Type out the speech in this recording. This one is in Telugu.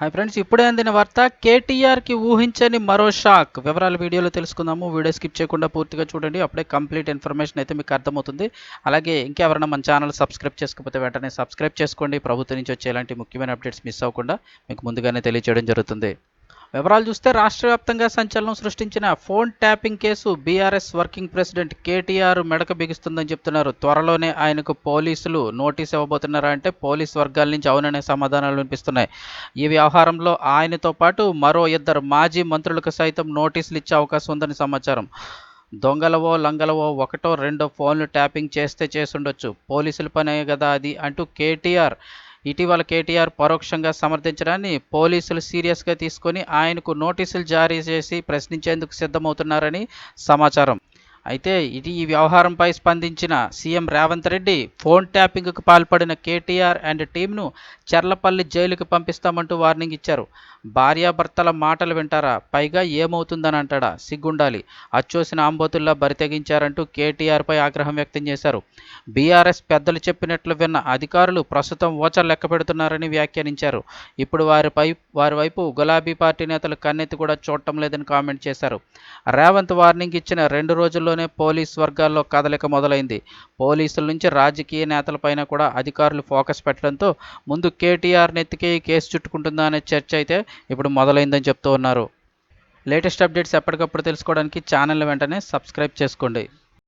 హాయ్ ఫ్రెండ్స్ ఇప్పుడే అందిన వార్త కేటీఆర్కి ఊహించని మరో షాక్. వివరాలు వీడియోలో తెలుసుకుందాము. వీడియో స్కిప్ చేయకుండా పూర్తిగా చూడండి. అప్పుడే కంప్లీట్ ఇన్ఫర్మేషన్ అయితే మీకు అర్థమవుతుంది. అలాగే ఇంకెవరైనా మన ఛానల్ సబ్స్క్రైబ్ చేసుకోకపోతే వెంటనే సబ్స్క్రైబ్ చేసుకోండి. ప్రభుత్వం నుంచి వచ్చే ఇలాంటి ముఖ్యమైన అప్డేట్స్ మిస్ అవ్వకుండా మీకు ముందుగానే తెలియజేయడం జరుగుతుంది. వివరాలు చూస్తే రాష్ట్ర వ్యాప్తంగా సంచలనం సృష్టించిన phone tapping case BRS working president KTR మెడక బిగుస్తుందని చెప్తున్నారు. త్వరలోనే ఆయనకు పోలీసులు నోటీస్ ఇవ్వబోతున్నారా అంటే పోలీస్ వర్గాల నుంచి అవుననే సమాధానాలు వినిపిస్తున్నాయి. ఈ వ్యవహారంలో ఆయనతో పాటు మరో ఇద్దరు మాజీ మంత్రులకు సైతం నోటీసులు ఇచ్చే అవకాశం ఉందని సమాచారం. దొంగలవో లంగలవో ఒకటో రెండో ఫోన్లు ట్యాపింగ్ చేస్తే చేసుండొచ్చు పోలీసుల పనే కదా అది అంటూ కేటీఆర్ ఇటీవల కేటీఆర్ పరోక్షంగా సమర్థించడాన్ని పోలీసులు సీరియస్గా తీసుకొని ఆయనకు నోటీసులు జారీ చేసి ప్రశ్నించేందుకు సిద్ధమవుతున్నారని సమాచారం. అయితే ఇది ఈ వ్యవహారంపై స్పందించిన సీఎం రేవంత్ రెడ్డి ఫోన్ ట్యాపింగ్కు పాల్పడిన కేటీఆర్ అండ్ టీంను చెర్లపల్లి జైలుకు పంపిస్తామంటూ వార్నింగ్ ఇచ్చారు. భార్యాభర్తల మాటలు వింటారా? పైగా ఏమవుతుందని అంటాడా? సిగ్గుండాలి. అచ్చోసిన ఆంబోతుల్లా బరితెగించారంటూ కేటీఆర్పై ఆగ్రహం వ్యక్తం చేశారు. బీఆర్ఎస్ పెద్దలు చెప్పినట్లు విన్న అధికారులు ప్రస్తుతం ఓచర్ లెక్క పెడుతున్నారని వ్యాఖ్యానించారు. ఇప్పుడు వారిపై వారి వైపు గులాబీ పార్టీ నేతలు కన్నెత్తి కూడా చూడటం లేదని కామెంట్ చేశారు. రేవంత్ వార్నింగ్ ఇచ్చిన రెండు రోజుల్లో రోజుల్లోనే పోలీస్ వర్గాల్లో కదలిక మొదలైంది. పోలీసుల నుంచి రాజకీయ నేతలపైన కూడా అధికారులు ఫోకస్ పెట్టడంతో ముందు కేటీఆర్ నెత్తికే ఈ కేసు చుట్టుకుంటుందా అనే చర్చ అయితే ఇప్పుడు మొదలైందని చెప్తూ ఉన్నారు. లేటెస్ట్ అప్డేట్స్ ఎప్పటికప్పుడు తెలుసుకోవడానికి ఛానల్ వెంటనే సబ్స్క్రైబ్ చేసుకోండి.